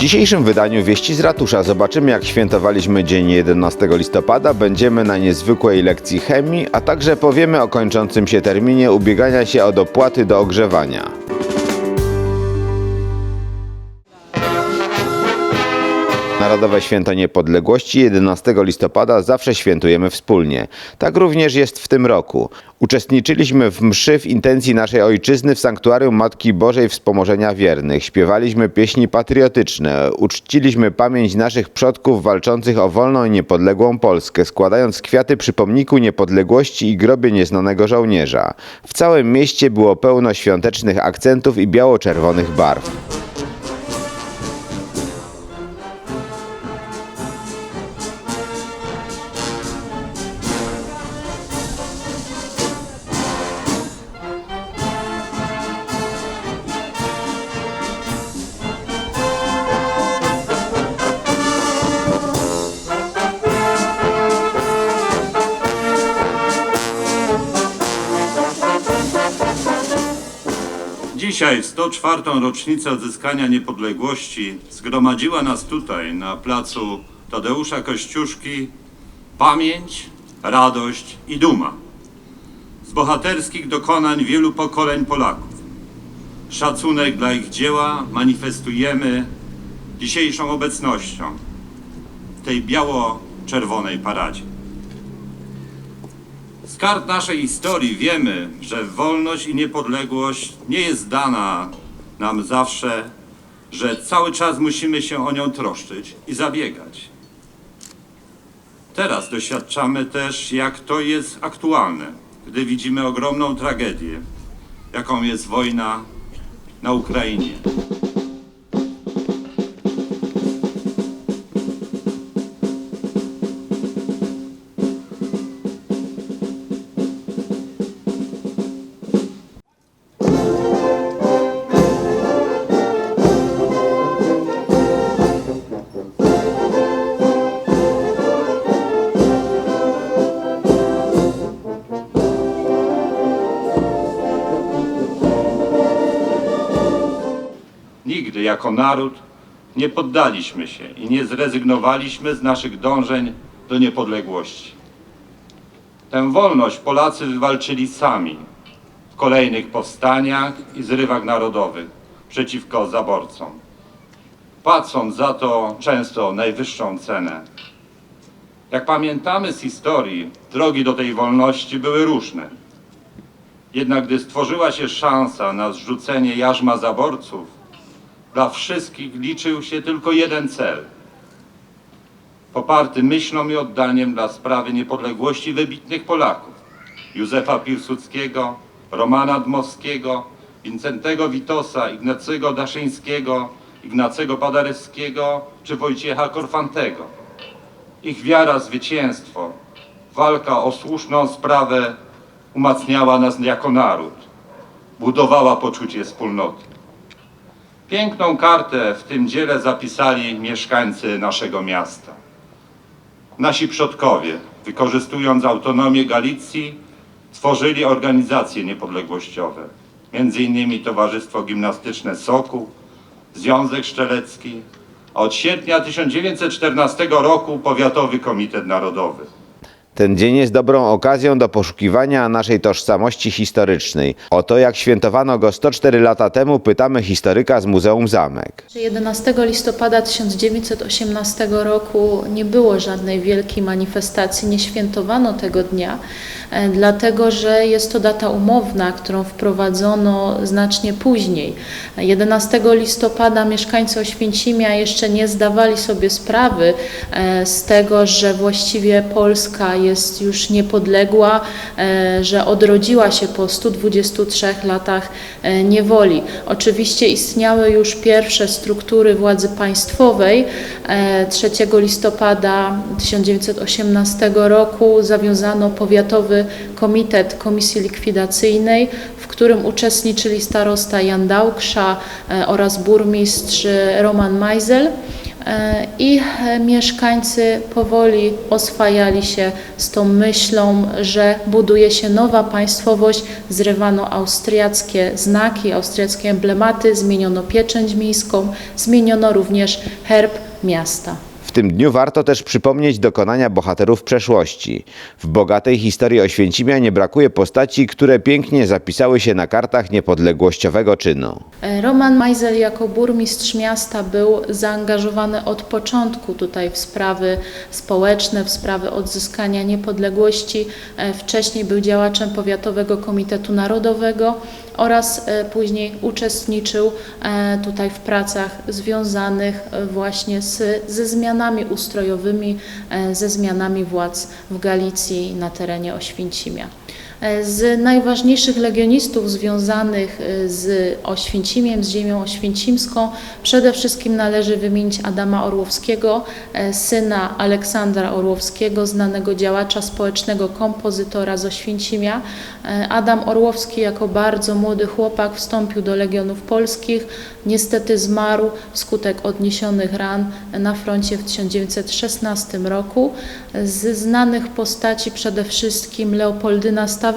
dzisiejszym wydaniu Wieści z Ratusza zobaczymy jak świętowaliśmy dzień 11 listopada, będziemy na niezwykłej lekcji chemii, a także powiemy o kończącym się terminie ubiegania się o dopłaty do ogrzewania. Narodowe Święto Niepodległości 11 listopada zawsze świętujemy wspólnie. Tak również jest w tym roku. Uczestniczyliśmy w mszy w intencji naszej ojczyzny w Sanktuarium Matki Bożej Wspomożenia Wiernych. Śpiewaliśmy pieśni patriotyczne, uczciliśmy pamięć naszych przodków walczących o wolną i niepodległą Polskę, składając kwiaty przy pomniku niepodległości i grobie nieznanego żołnierza. W całym mieście było pełno świątecznych akcentów i biało-czerwonych barw. 104. rocznicę odzyskania niepodległości, zgromadziła nas tutaj, na placu Tadeusza Kościuszki, pamięć, radość i duma z bohaterskich dokonań wielu pokoleń Polaków. Szacunek dla ich dzieła manifestujemy dzisiejszą obecnością w tej biało-czerwonej paradzie. Kart naszej historii wiemy, że wolność i niepodległość nie jest dana nam zawsze, że cały czas musimy się o nią troszczyć i zabiegać. Teraz doświadczamy też, jak to jest aktualne, gdy widzimy ogromną tragedię, jaką jest wojna na Ukrainie. Jako naród nie poddaliśmy się i nie zrezygnowaliśmy z naszych dążeń do niepodległości. Tę wolność Polacy wywalczyli sami w kolejnych powstaniach i zrywach narodowych przeciwko zaborcom, płacąc za to często najwyższą cenę. Jak pamiętamy z historii, drogi do tej wolności były różne. Jednak gdy stworzyła się szansa na zrzucenie jarzma zaborców, dla wszystkich liczył się tylko jeden cel. Poparty myślą i oddaniem dla sprawy niepodległości wybitnych Polaków. Józefa Piłsudskiego, Romana Dmowskiego, Wincentego Witosa, Ignacego Daszyńskiego, Ignacego Paderewskiego czy Wojciecha Korfantego. Ich wiara, zwycięstwo, walka o słuszną sprawę umacniała nas jako naród, budowała poczucie wspólnoty. Piękną kartę w tym dziele zapisali mieszkańcy naszego miasta. Nasi przodkowie, wykorzystując autonomię Galicji, tworzyli organizacje niepodległościowe, innymi Towarzystwo Gimnastyczne Sokół, Związek Szczelecki, a od sierpnia 1914 roku Powiatowy Komitet Narodowy. Ten dzień jest dobrą okazją do poszukiwania naszej tożsamości historycznej. O to, jak świętowano go 104 lata temu, pytamy historyka z Muzeum Zamek. 11 listopada 1918 roku nie było żadnej wielkiej manifestacji, nie świętowano tego dnia, e, dlatego że jest to data umowna, którą wprowadzono znacznie później. 11 listopada mieszkańcy Oświęcimia jeszcze nie zdawali sobie sprawy e, z tego, że właściwie Polska jest już niepodległa, e, że odrodziła się po 123 latach e, niewoli. Oczywiście istniały już pierwsze struktury władzy państwowej. E, 3 listopada 1918 roku zawiązano Powiatowy Komitet Komisji Likwidacyjnej, w którym uczestniczyli starosta Jan Dałksza e, oraz burmistrz Roman Majzel. E, I e, mieszkańcy powoli oswajali się z tą myślą, że buduje się nowa państwowość, zrywano austriackie znaki, austriackie emblematy, zmieniono pieczęć miejską, zmieniono również herb miasta. W tym dniu warto też przypomnieć dokonania bohaterów przeszłości. W bogatej historii Oświęcimia nie brakuje postaci, które pięknie zapisały się na kartach niepodległościowego czynu. Roman Majzel jako burmistrz miasta był zaangażowany od początku tutaj w sprawy społeczne, w sprawy odzyskania niepodległości. E, Wcześniej był działaczem Powiatowego Komitetu Narodowego oraz e, później uczestniczył e, tutaj w pracach związanych właśnie z, ze zmianami ustrojowymi, e, ze zmianami władz w Galicji na terenie Oświęcimia. E, Z najważniejszych legionistów związanych e, z Oświęcimiem, z ziemią oświęcimską, przede wszystkim należy wymienić Adama Orłowskiego, e, syna Aleksandra Orłowskiego, znanego działacza społecznego, kompozytora z Oświęcimia. Adam Orłowski jako bardzo młody chłopak wstąpił do Legionów Polskich, niestety zmarł wskutek odniesionych ran na froncie w 1916 roku. Z znanych postaci przede wszystkim Leopoldyna Stawecka,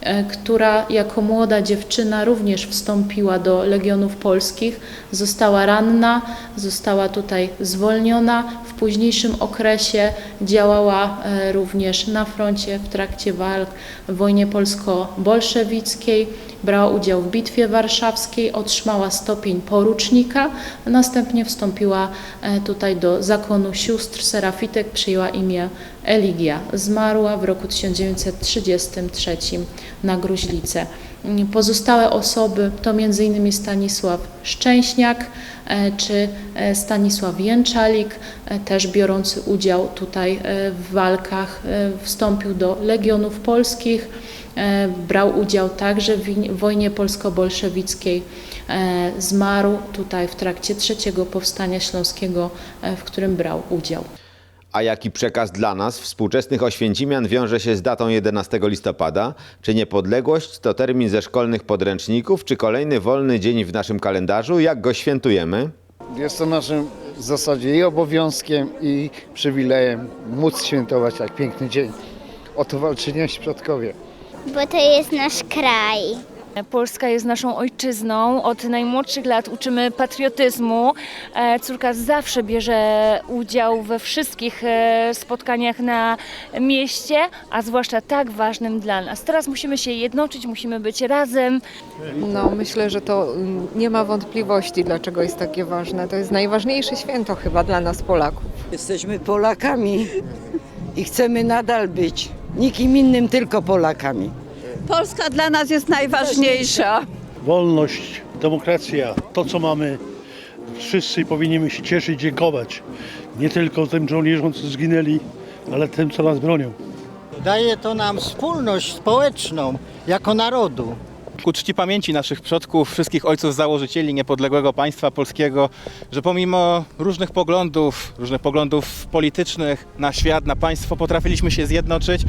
e, która jako młoda dziewczyna również wstąpiła do Legionów Polskich, została ranna, została tutaj zwolniona. W późniejszym okresie działała e, również na froncie w trakcie walk w wojnie polsko-bolszewickiej, brała udział w Bitwie Warszawskiej, otrzymała stopień porucznika, następnie wstąpiła e, tutaj do zakonu sióstr Serafitek, przyjęła imię Eligia. Zmarła w roku 1933 na gruźlicę. Pozostałe osoby to m.in. Stanisław Szczęśniak e, czy e, Stanisław Jęczalik, e, też biorący udział tutaj w walkach, wstąpił do Legionów Polskich, brał udział także w wojnie polsko-bolszewickiej, zmarł tutaj w trakcie trzeciego powstania śląskiego, w którym brał udział. A jaki przekaz dla nas, współczesnych Oświęcimian, wiąże się z datą 11 listopada? Czy niepodległość to termin ze szkolnych podręczników, czy kolejny wolny dzień w naszym kalendarzu? Jak go świętujemy? Jest to naszym w zasadzie i obowiązkiem, i przywilejem móc świętować tak piękny dzień. O to walczyli nasi przodkowie. bo to jest nasz kraj. Polska jest naszą ojczyzną. Od najmłodszych lat uczymy patriotyzmu. E, Córka zawsze bierze udział we wszystkich e, spotkaniach na mieście, a zwłaszcza tak ważnym dla nas. Teraz musimy się jednoczyć, musimy być razem. No, myślę, że to mm, nie ma wątpliwości, dlaczego jest takie ważne. To jest najważniejsze święto chyba dla nas Polaków. Jesteśmy Polakami i chcemy nadal być. Nikim innym, tylko Polakami. Polska dla nas jest najważniejsza. wolność, demokracja, to co mamy, wszyscy powinniśmy się cieszyć, dziękować. Nie tylko tym żołnierzom, co zginęli, ale tym, co nas bronią. Daje to nam wspólność społeczną jako narodu. ku czci pamięci naszych przodków, wszystkich ojców założycieli niepodległego państwa polskiego, że pomimo różnych poglądów, różnych poglądów politycznych na świat, na państwo, potrafiliśmy się zjednoczyć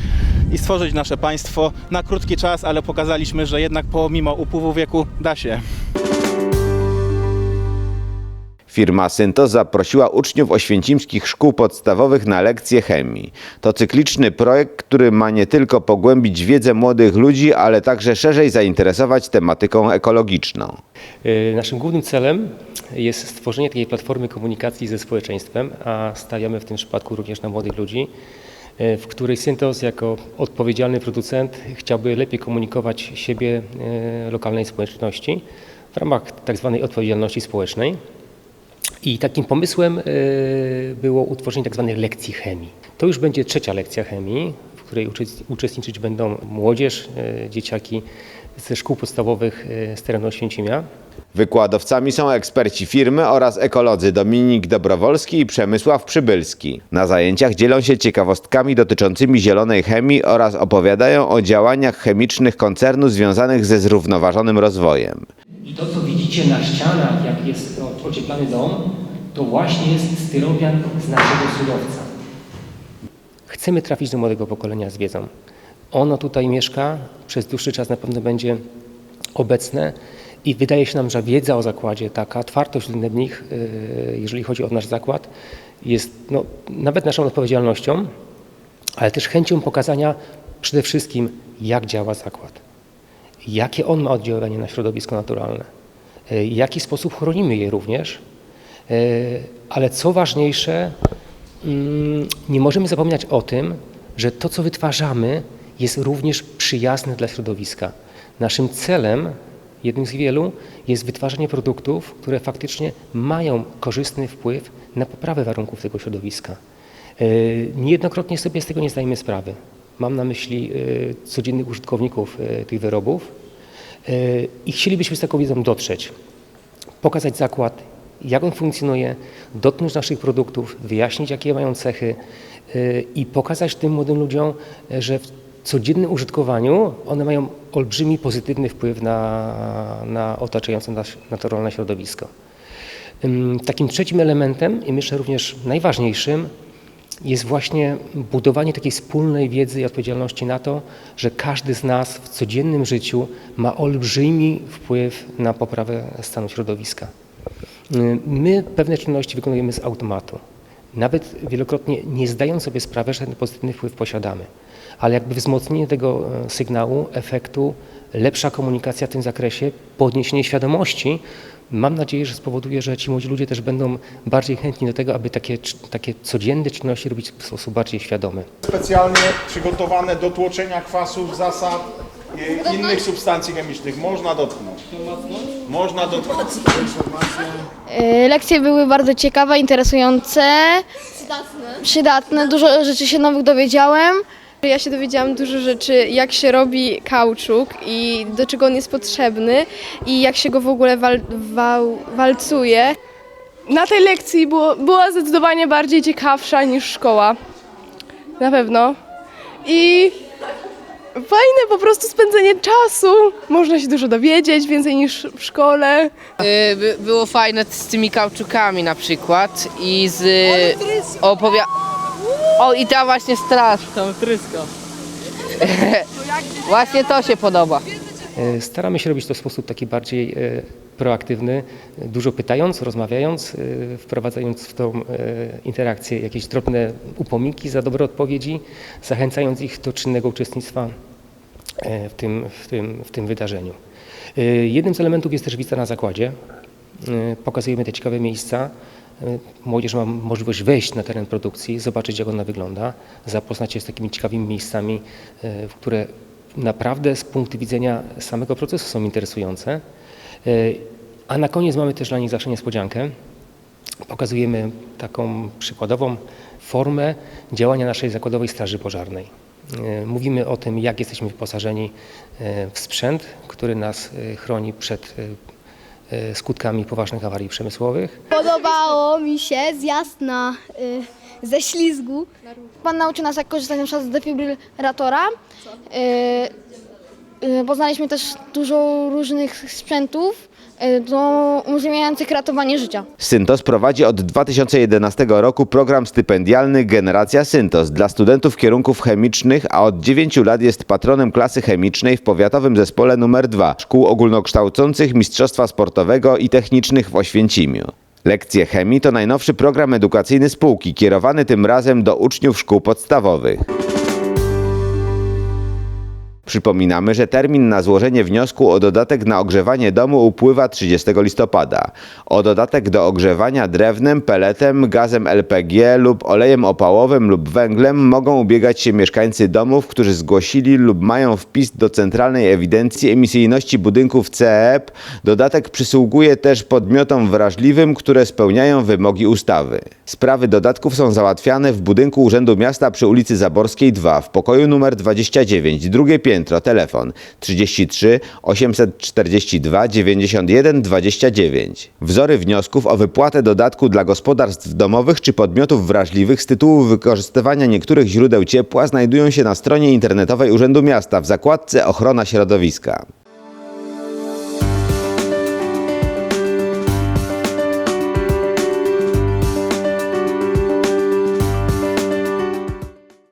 i stworzyć nasze państwo na krótki czas, ale pokazaliśmy, że jednak pomimo upływu wieku da się. Firma Syntos zaprosiła uczniów oświęcimskich szkół podstawowych na lekcje chemii. To cykliczny projekt, który ma nie tylko pogłębić wiedzę młodych ludzi, ale także szerzej zainteresować tematyką ekologiczną. Y, Naszym głównym celem jest stworzenie takiej platformy komunikacji ze społeczeństwem, a stawiamy w tym przypadku również na młodych ludzi, w której Syntos jako odpowiedzialny producent chciałby lepiej komunikować siebie y, lokalnej społeczności w ramach tak zwanej odpowiedzialności społecznej. I takim pomysłem y, było utworzenie tak zwanych lekcji chemii. To już będzie trzecia lekcja chemii, w której uczest- uczestniczyć będą młodzież, dzieciaki ze szkół podstawowych z terenu Oświęcimia. Wykładowcami są eksperci firmy oraz ekolodzy Dominik Dobrowolski i Przemysław Przybylski. Na zajęciach dzielą się ciekawostkami dotyczącymi zielonej chemii oraz opowiadają o działaniach chemicznych koncernu związanych ze zrównoważonym rozwojem. I to, co widzicie na ścianach, jak jest ocieplany dom, to właśnie jest styropian z naszego surowca. Chcemy trafić do młodego pokolenia z wiedzą. Ono tutaj mieszka, przez dłuższy czas na pewno będzie obecne I wydaje się nam, że wiedza o zakładzie, taka otwartość względem nich, y, jeżeli chodzi o nasz zakład, jest no, nawet naszą odpowiedzialnością, ale też chęcią pokazania przede wszystkim, jak działa zakład, jakie on ma oddziaływanie na środowisko naturalne, y, w jaki sposób chronimy je również, y, ale co ważniejsze, mm, nie możemy zapominać o tym, że to, co wytwarzamy, jest również przyjazne dla środowiska. Naszym celem, jednym z wielu, jest wytwarzanie produktów, które faktycznie mają korzystny wpływ na poprawę warunków tego środowiska. Yy, Niejednokrotnie sobie z tego nie zdajemy sprawy. Mam na myśli yy, codziennych użytkowników yy, tych wyrobów i chcielibyśmy z taką wiedzą dotrzeć, pokazać zakład, jak on funkcjonuje, dotknąć naszych produktów, wyjaśnić, jakie mają cechy i pokazać tym młodym ludziom, że w codziennym użytkowaniu one mają olbrzymi pozytywny wpływ na, na otaczające nas naturalne środowisko. Takim trzecim elementem, i myślę również najważniejszym, jest właśnie budowanie takiej wspólnej wiedzy i odpowiedzialności na to, że każdy z nas w codziennym życiu ma olbrzymi wpływ na poprawę stanu środowiska. My pewne czynności wykonujemy z automatu, nawet wielokrotnie nie zdając sobie sprawy, że ten pozytywny wpływ posiadamy. Ale jakby wzmocnienie tego e, sygnału, efektu, lepsza komunikacja w tym zakresie, podniesienie świadomości, mam nadzieję, że spowoduje, że ci młodzi ludzie też będą bardziej chętni do tego, aby takie, takie codzienne czynności robić w sposób bardziej świadomy. specjalnie przygotowane do tłoczenia kwasów, zasad i innych substancji chemicznych. Można dotknąć. Można dotknąć. Y, Lekcje były bardzo ciekawe, interesujące, przydatne. Dużo rzeczy się nowych dowiedziałem. Ja się dowiedziałam dużo rzeczy, jak się robi kauczuk i do czego on jest potrzebny i jak się go w ogóle wal, wał, walcuje. Na tej lekcji było, była zdecydowanie bardziej ciekawsza niż szkoła. Na pewno. I fajne po prostu spędzenie czasu. Można się dużo dowiedzieć, więcej niż w szkole. Było fajne z tymi kauczukami na przykład i z opowia... O i ta właśnie straż. Tam tryska. właśnie to się podoba. E, Staramy się robić to w sposób taki bardziej e, proaktywny, dużo pytając, rozmawiając, e, wprowadzając w tą e, interakcję jakieś drobne upominki za dobre odpowiedzi, zachęcając ich do czynnego uczestnictwa e, w tym, w tym, w tym wydarzeniu. E, Jednym z elementów jest też wizyta na zakładzie. E, Pokazujemy te ciekawe miejsca. Młodzież ma możliwość wejść na teren produkcji, zobaczyć jak ona wygląda, zapoznać się z takimi ciekawymi miejscami, które naprawdę z punktu widzenia samego procesu są interesujące. E, A na koniec mamy też dla nich zawsze niespodziankę. Pokazujemy taką przykładową formę działania naszej zakładowej straży pożarnej. E, Mówimy o tym, jak jesteśmy wyposażeni e, w sprzęt, który nas chroni przed skutkami poważnych awarii przemysłowych. Podobało mi się zjazd na, ze ślizgu. Pan nauczył nas, jak korzystać z defibrylatora. Y, poznaliśmy też dużo różnych sprzętów y, do umożliwiających ratowanie życia. Syntos prowadzi od 2011 roku program stypendialny Generacja Syntos dla studentów kierunków chemicznych, a od 9 lat jest patronem klasy chemicznej w powiatowym zespole nr 2 szkół ogólnokształcących Mistrzostwa Sportowego i Technicznych w Oświęcimiu. Lekcje chemii to najnowszy program edukacyjny spółki, kierowany tym razem do uczniów szkół podstawowych. Przypominamy, że termin na złożenie wniosku o dodatek na ogrzewanie domu upływa 30 listopada. O dodatek do ogrzewania drewnem, peletem, gazem LPG lub olejem opałowym lub węglem mogą ubiegać się mieszkańcy domów, którzy zgłosili lub mają wpis do Centralnej Ewidencji Emisyjności Budynków CEP. Dodatek przysługuje też podmiotom wrażliwym, które spełniają wymogi ustawy. Sprawy dodatków są załatwiane w budynku Urzędu Miasta przy ulicy Zaborskiej 2 w pokoju numer 29, drugie piętro, telefon 33 842 91 29. Wzory wniosków o wypłatę dodatku dla gospodarstw domowych czy podmiotów wrażliwych z tytułu wykorzystywania niektórych źródeł ciepła znajdują się na stronie internetowej Urzędu Miasta w zakładce Ochrona środowiska.